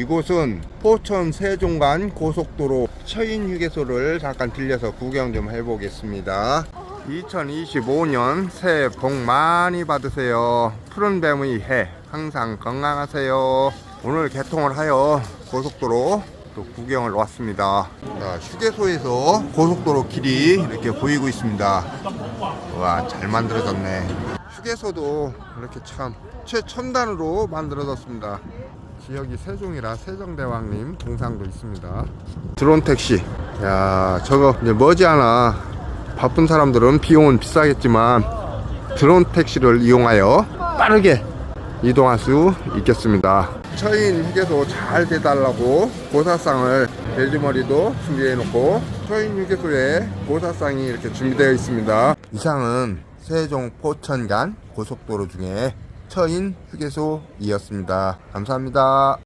이곳은 포천 세종간 고속도로 처인 휴게소를 잠깐 들려서 구경 좀 해보겠습니다. 2025년 새해 복 많이 받으세요. 푸른 뱀의 해 항상 건강하세요. 오늘 개통을 하여 고속도로 또 구경을 왔습니다. 자, 휴게소에서 고속도로 길이 이렇게 보이고 있습니다. 와, 잘 만들어졌네. 휴게소도 이렇게 참 최첨단으로 만들어졌습니다. 지역이 세종이라 세종대왕님 동상도 있습니다. 드론 택시. 야, 저거 이제 머지않아 바쁜 사람들은 비용은 비싸겠지만 드론 택시를 이용하여 빠르게 이동할 수 있겠습니다. 처인 휴게소 잘 돼달라고 고사상을 돼지머리도 준비해 놓고 처인 휴게소에 고사상이 이렇게 준비되어 있습니다. 이상은 세종 포천 간 고속도로 중에 처인 휴게소이었습니다. 감사합니다.